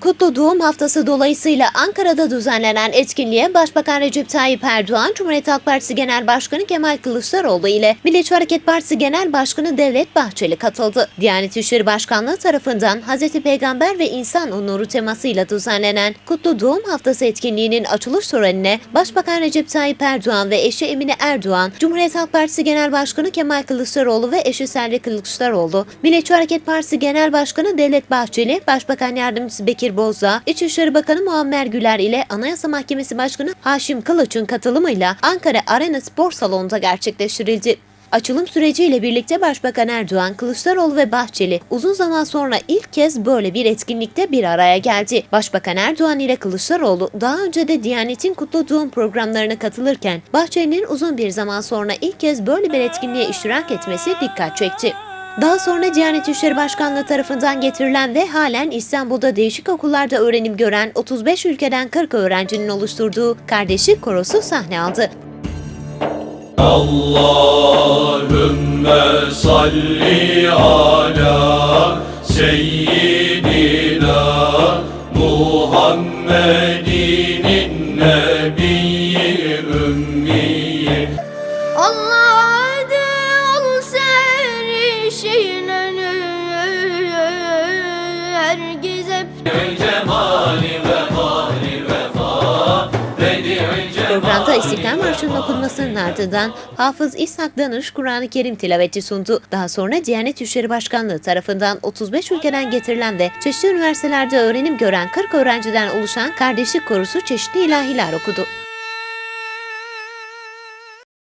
Kutlu Doğum Haftası dolayısıyla Ankara'da düzenlenen etkinliğe Başbakan Recep Tayyip Erdoğan, Cumhuriyet Halk Partisi Genel Başkanı Kemal Kılıçdaroğlu ile Milliyetçi Hareket Partisi Genel Başkanı Devlet Bahçeli katıldı. Diyanet İşleri Başkanlığı tarafından Hz. Peygamber ve İnsan Onuru temasıyla düzenlenen Kutlu Doğum Haftası etkinliğinin açılış törenine Başbakan Recep Tayyip Erdoğan ve eşi Emine Erdoğan, Cumhuriyet Halk Partisi Genel Başkanı Kemal Kılıçdaroğlu ve eşi Selvi Kılıçdaroğlu, Milliyetçi Hareket Partisi Genel Başkanı Devlet Bahçeli, Başbakan Yardımcısı Bekir Bozdağ, İçişleri Bakanı Muammer Güler ile Anayasa Mahkemesi Başkanı Haşim Kılıç'ın katılımıyla Ankara Arena Spor Salonu'nda gerçekleştirildi. Açılım süreciyle birlikte Başbakan Erdoğan, Kılıçdaroğlu ve Bahçeli uzun zaman sonra ilk kez böyle bir etkinlikte bir araya geldi. Başbakan Erdoğan ile Kılıçdaroğlu daha önce de Diyanet'in kutlu doğum programlarına katılırken Bahçeli'nin uzun bir zaman sonra ilk kez böyle bir etkinliğe iştirak etmesi dikkat çekti. Daha sonra Diyanet İşleri Başkanlığı tarafından getirilen ve halen İstanbul'da değişik okullarda öğrenim gören 35 ülkeden 40 öğrencinin oluşturduğu Kardeşlik Korosu sahne aldı. Allahümme salli ala seyyidina Muhammedin nebiyyi ümmiyi Allah Programda İstiklal Marşı'nın okunmasının ardından Hafız İshak Danış Kur'an-ı Kerim tilaveti sundu. Daha sonra Diyanet İşleri Başkanlığı tarafından 35 ülkeden getirilen ve çeşitli üniversitelerde öğrenim gören 40 öğrenciden oluşan Kardeşlik Korusu çeşitli ilahiler okudu.